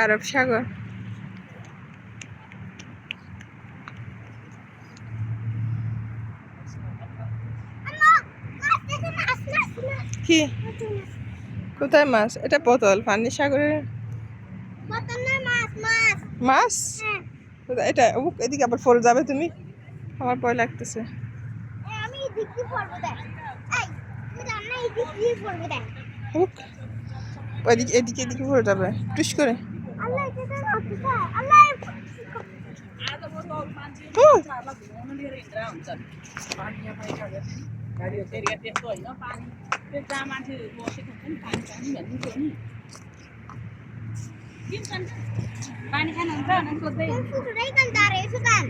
আরব সাগর। কি? কোথায় মাছ? এটা পতল পানি সাগরের? মাছ? এটা এদিকে আবার ফোর যাবে তুমি। আমার ভয় লাগতেছে। এদিকে এদিকে ফোর যাবে। টুস করে। त्यस्तो होइन पानी त्यो जहाँ मान्छे बसेको हुन्छ नि पानी खानु भन्नु थियो नि के खान्छ पानी खानुहुन्छ भनेर सोध्दै सुकान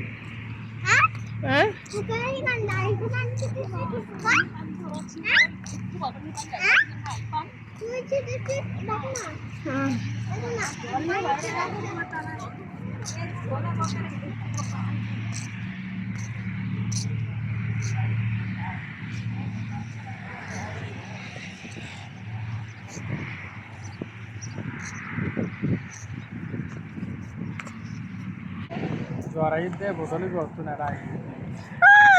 জ্বর আইতে বোতলে বস্তু না রাই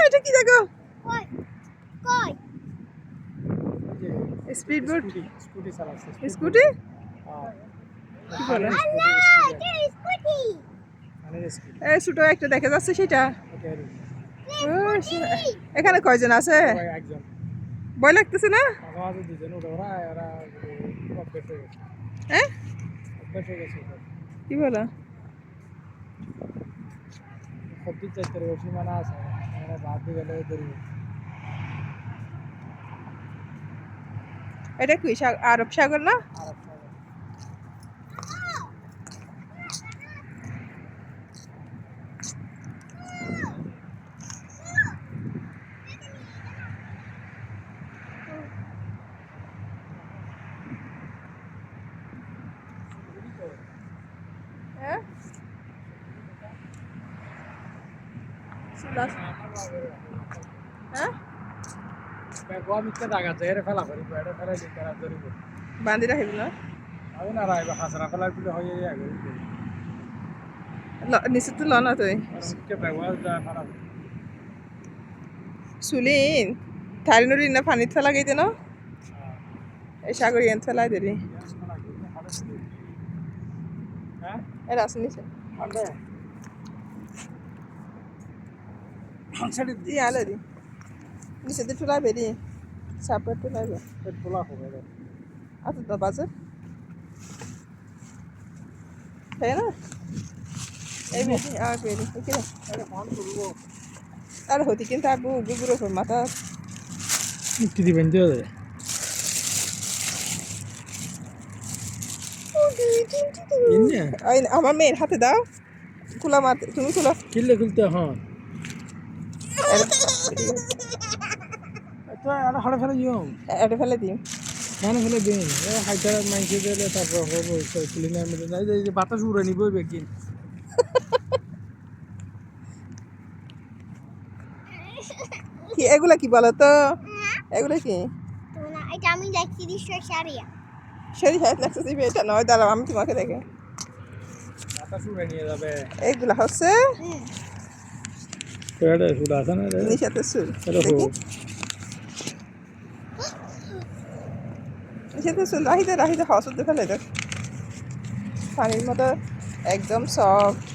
এটা কি দেখো? Speed boat? স্কুটি স্কুটি চালাচ্ছে স্কুটি। মানে এই ছোট একটা দেখা যাচ্ছে সেটা। এখানে কয়জন আছে? ভয় লাগতেছে না? হ্যাঁ কি বলো? সবজি চাইতে বেশি মানা আছে মানে বাদ দিয়ে গেলে এটা কি আরব সাগর না? হ্যাঁ? মিথ্যা আছে এর ফেলা করি এটা ফেলাই দিতে আর ধরিব। বান্ধি রাখিব না? আমি না রাইবা হাসরা ফেলার পিলে হয়ে যায় ল- নিচে তো ল না তুই। সুলিন ফেলা এই সাগর ইয়ান ফেলাই দেরি। হ্যাঁ? আছে নিচে। আলো দি। নিচে দিয়ে তুলাই বেরি সাপড়ে তুলাইবে পেট পোলা হবে আচ্ছা তো বাজার তাই না? এই বেরি আর বেরি এখানে আরে ফোন করব আর হতি কিন্তু আবু গুগুর ওপর মাথা। কি দিবেন দিও রে আমার মেয়ের হাতে দাও। খোলা মাতে তুমি খোলা। কিল্লে খুলতে হ্যাঁ। তো আর হড়ে ফেলে ইও এটা ফেলে দিই কেন ফেলে দিন হাইটা মাইকে দিলে তারপর হব ক্লিনার মধ্যে যাই যে বাতাস উড়ে নিব বেগিন। কি এগুলা কি বলো তো? এগুলা কি? এটা আমি দেখছি দৃশ্য সারিয়া। শরীর হাত লাগছে দিবে এটা নয় দাঁড়াও আমি তোমাকে দেখে। বাতাস উড়ে নিয়ে যাবে। এইগুলা হচ্ছে? তো এটা আছে না রে? নিশাতে সুর। দেখি হো নিশাতে সুর রাহিতে রাহিতে হস উঠতে ফেলে দেখ। পানির মতো একদম সফট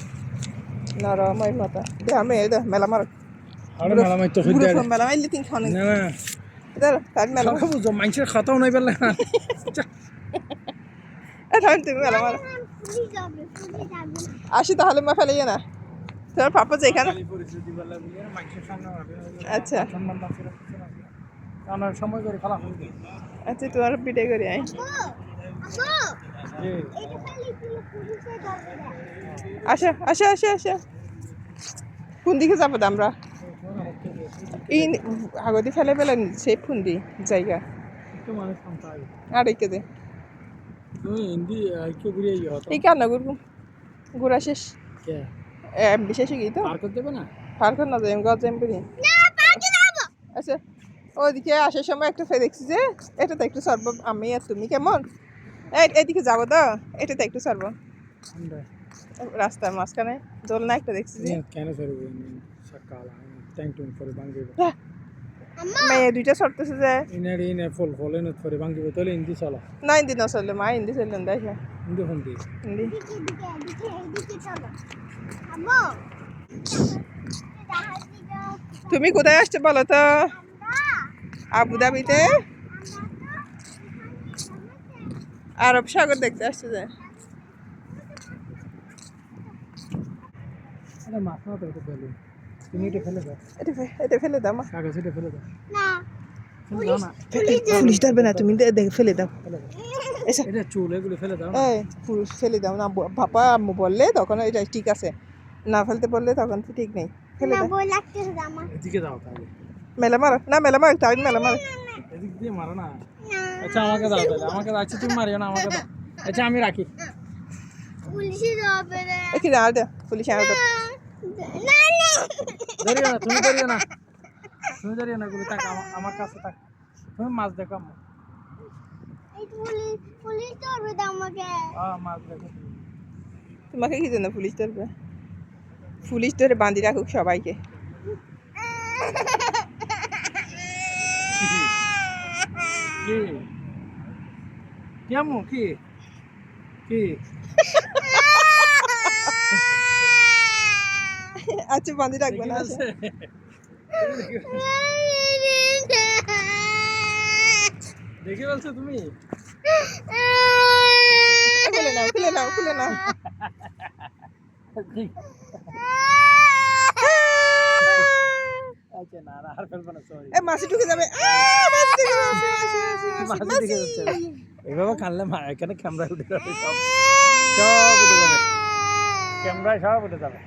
নরম ওই মতো। দে আমি দে মেলা মার। মেলা তিন তার মানুষের খাতাও নাই পেলে। তুমি মেলা মার। আসি তাহলে মা ফেলে না। তোমার পাপা যেখানে সামনে আচ্ছা। কারণ সময় করে আচ্ছা তোমার পিঠে করে আই ও আপু যে এটা খালি ফুলি ফুলিতে যাবে আসা আসা আসা আসা। কোন দিকে যাব আমরা? এই আগদি ফেলে ফেলে সেই ফুন্দি জায়গা। একে দে। কি এই কান্না গুরু ঘুরা শেষ। কে? এমবি শেষ হয়ে গেই তো? পার করতে দেবে না? পার কর না যাই গজ পার্কে যাব। আচ্ছা। ওইদিকে আসার সময় একটা ফেলে দেখছি যে এটাতে একটু সর্ব আমি আর তুমি কেমন? এদিকে যাব তো এটাতে একটু সর্ব। রাস্তার মাঝখানে দোলনা একটা দেখছি যে। কেন সরি সকাল ট্যাঙ্ক টুন করে ভাঙ্গিব মেয়ে দুইটা সরতেছে যে। ইনার ইনে ফল ফল এনে করে ভাঙ্গিব তাহলে হিন্দি চলা। না হিন্দি মা দেখে। তুমি কোথায় আসছো বলো তো? আবুধাবিতে আরব সাগর দেখতে আসছে যে। ফেলে দাও। ফেলে দাও ফেলে দাও। না। ফেলে দাও না। পুলিশ ধরবে না তুমি ফেলে দাও। ফেলে দাও। চুল ফেলে দাও এই ফেলে দাও না। বাবা আম্মু বললে তখন এটা ঠিক আছে। না ফেলতে বললে তখন তো ঠিক নেই। ফেলে দাও। আমার মেলা মারো না মেলা মারো তাই মেলা মারো এদিক দিয়ে মারো না না আচ্ছা আমাকে দাও তাহলে আমাকে দাও আচ্ছা তুমি মারিও না আমাকে দাও আচ্ছা আমি রাখি পুলিশে যাবে রে কি দাও পুলিশ আর দাও না না ধরিও না তুমি ধরিও না তুমি ধরিও না এগুলো থাক আমার- আমার কাছে থাক তুমি মাছ দেখো। এই পুলিশ পুলিশ ধরবে আমাকে মাছ দেখো তোমাকে কি জন্য পুলিশ ধরবে পুলিশ ধরে বাঁধি রাখুক সবাইকে কি? কি আম্মু কি? কি? আচ্ছা বাঁধি রাখবে না দেখি আচ্ছা। বলছে? দেখি বলছো তুমি? খুলে নাও খুলে নাও খুলে নাও আচ্ছা না না আর ফেলব না সরি এ মাসি ঢুকে যাবে। এভাবে কানলে এখানে ক্যামেরা উঠে যাবে সব উঠে যাবে। ক্যামেরায় সব উঠে যাবে।